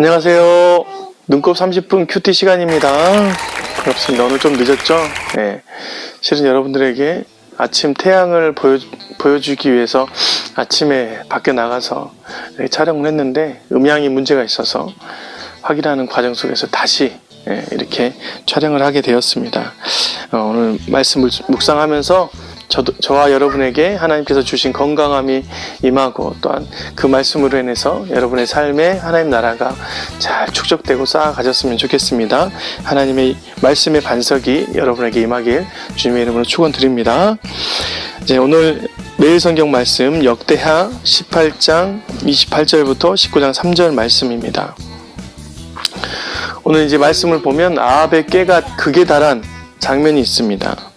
안녕하세요. 눈곱 30분 큐티 시간입니다. 반갑습니다. 오늘 좀 늦었죠? 네. 실은 여러분들에게 아침 태양을 보여, 보여주기 위해서 아침에 밖에 나가서 촬영을 했는데 음향이 문제가 있어서 확인하는 과정 속에서 다시 예, 이렇게 촬영을 하게 되었습니다. 어, 오늘 말씀을 묵상하면서 저도, 저와 여러분에게 하나님께서 주신 건강함이 임하고 또한 그 말씀으로 인해서 여러분의 삶에 하나님 나라가 잘 축적되고 쌓아가졌으면 좋겠습니다. 하나님의 말씀의 반석이 여러분에게 임하길 주님의 이름으로 축원드립니다. 이제 오늘 매일 성경 말씀 역대하 18장 28절부터 19장 3절 말씀입니다. 오늘 이제 말씀을 보면 아합의 깨가 극에 달한 장면이 있습니다.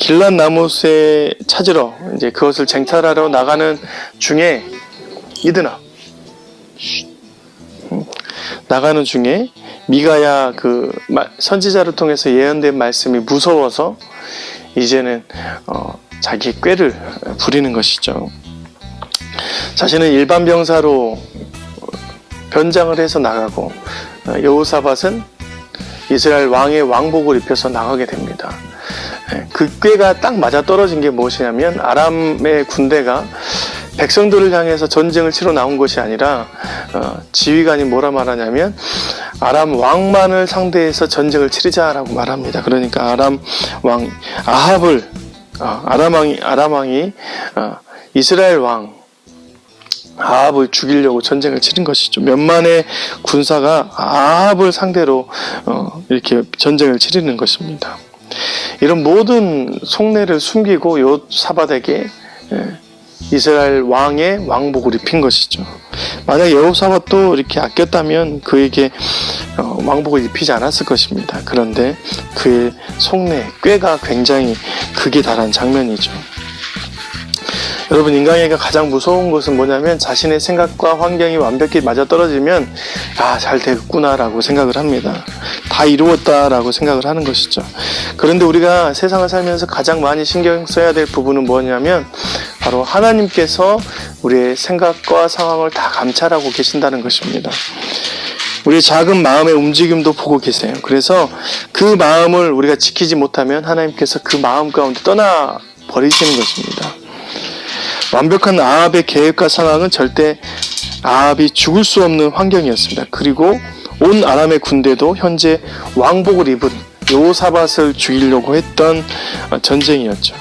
길란 나무새 찾으러 이제 그것을 쟁탈하러 나가는 중에 이드나 음, 나가는 중에 미가야 그 마- 선지자를 통해서 예언된 말씀이 무서워서 이제는 어, 자기 꾀를 부리는 것이죠. 자신은 일반 병사로 변장을 해서 나가고 어, 여호사밧은 이스라엘 왕의 왕복을 입혀서 나가게 됩니다. 예, 그 꾀가 딱 맞아 떨어진 게 무엇이냐면 아람의 군대가 백성들을 향해서 전쟁을 치러 나온 것이 아니라 어, 지휘관이 뭐라 말하냐면 아람 왕만을 상대해서 전쟁을 치르자라고 말합니다. 그러니까 아람 왕 아합을 어, 아람 왕이 아람 왕이 어, 이스라엘 왕 아합을 죽이려고 전쟁을 치른 것이죠. 몇만의 군사가 아합을 상대로 어, 이렇게 전쟁을 치르는 것입니다. 이런 모든 속내를 숨기고 요사밧에게 예, 이스라엘 왕의 왕복을 입힌 것이죠. 만약 여호사밧도 이렇게 아꼈다면 그에게 어, 왕복을 입히지 않았을 것입니다. 그런데 그의 속내 꾀가 굉장히 극에 달한 장면이죠. 여러분 인간에게 가장 무서운 것은 뭐냐면 자신의 생각과 환경이 완벽히 맞아떨어지면 아 잘 됐구나라고 생각을 합니다. 다 이루었다라고 생각을 하는 것이죠. 그런데 우리가 세상을 살면서 가장 많이 신경 써야 될 부분은 뭐냐면 바로 하나님께서 우리의 생각과 상황을 다 감찰하고 계신다는 것입니다. 우리의 작은 마음의 움직임도 보고 계세요. 그래서 그 마음을 우리가 지키지 못하면 하나님께서 그 마음 가운데 떠나 버리시는 것입니다. 완벽한 아합의 계획과 상황은 절대 아합이 죽을 수 없는 환경이었습니다. 그리고 온 아람의 군대도 현재 왕복을 입은 요사밧을 죽이려고 했던 전쟁이었죠.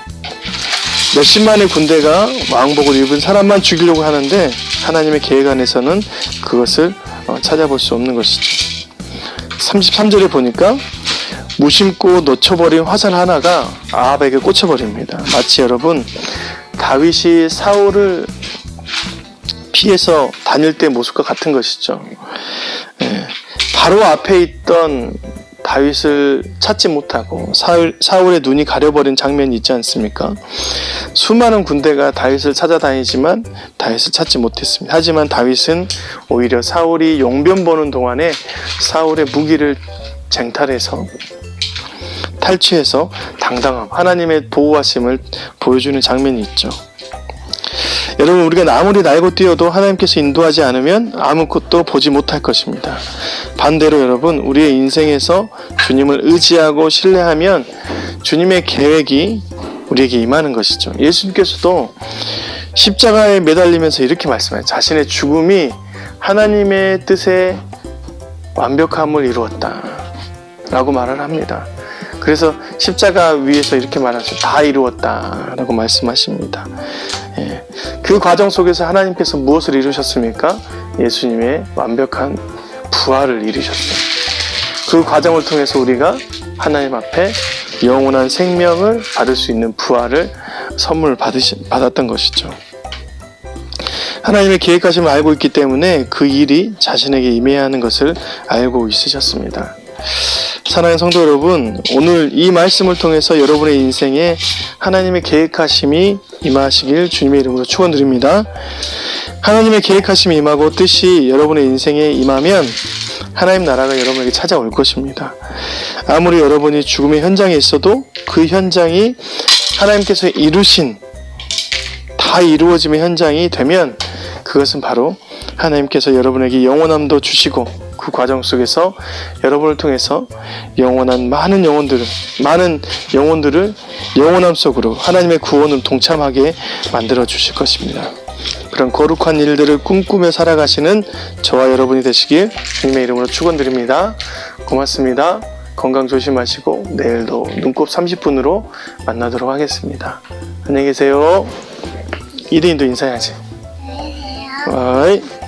몇십만의 군대가 왕복을 입은 사람만 죽이려고 하는데 하나님의 계획 안에서는 그것을 어, 찾아볼 수 없는 것이죠. 33절에 보니까 무심코 놓쳐버린 화살 하나가 아합에게 꽂혀버립니다. 마치 여러분 다윗이 사울을 피해서 다닐 때 모습과 같은 것이죠. 예, 바로 앞에 있던 다윗을 찾지 못하고 사울, 사울의 눈이 가려버린 장면이 있지 않습니까? 수많은 군대가 다윗을 찾아다니지만 다윗을 찾지 못했습니다. 하지만 다윗은 오히려 사울이 용변 보는 동안에 사울의 무기를 쟁탈해서 탈취해서 당당함, 하나님의 보호하심을 보여주는 장면이 있죠. 여러분, 우리가 아무리 날고 뛰어도 하나님께서 인도하지 않으면 아무것도 보지 못할 것입니다. 반대로 여러분, 우리의 인생에서 주님을 의지하고 신뢰하면 주님의 계획이 우리에게 임하는 것이죠. 예수님께서도 십자가에 매달리면서 이렇게 말씀해요. 자신의 죽음이 하나님의 뜻에 완벽함을 이루었다. 라고 말을 합니다. 그래서 십자가 위에서 이렇게 말하죠. 다 이루었다. 라고 말씀하십니다. 예. 그 과정 속에서 하나님께서 무엇을 이루셨습니까? 예수님의 완벽한 부활을 이루셨어요. 그 과정을 통해서 우리가 하나님 앞에 영원한 생명을 받을 수 있는 부활을 선물 받으시, 받았던 것이죠. 하나님의 계획하심을 알고 있기 때문에 그 일이 자신에게 임해야 하는 것을 알고 있으셨습니다. 사랑하는 성도 여러분, 오늘 이 말씀을 통해서 여러분의 인생에 하나님의 계획하심이 임하시길 주님의 이름으로 축원드립니다. 하나님의 계획하심이 임하고 뜻이 여러분의 인생에 임하면 하나님 나라가 여러분에게 찾아올 것입니다. 아무리 여러분이 죽음의 현장에 있어도 그 현장이 하나님께서 이루신 다 이루어짐의 현장이 되면 그것은 바로 하나님께서 여러분에게 영원함도 주시고 그 과정 속에서 여러분을 통해서 영원한 많은 영혼들을 많은 영혼들을 영원함 속으로 하나님의 구원을 동참하게 만들어 주실 것입니다. 그런 거룩한 일들을 꿈꾸며 살아가시는 저와 여러분이 되시길 주님의 이름으로 축원드립니다. 고맙습니다. 건강 조심하시고 내일도 눈곱 30분으로 만나도록 하겠습니다. 안녕히 계세요. 이대인도 인사해야지. 어이.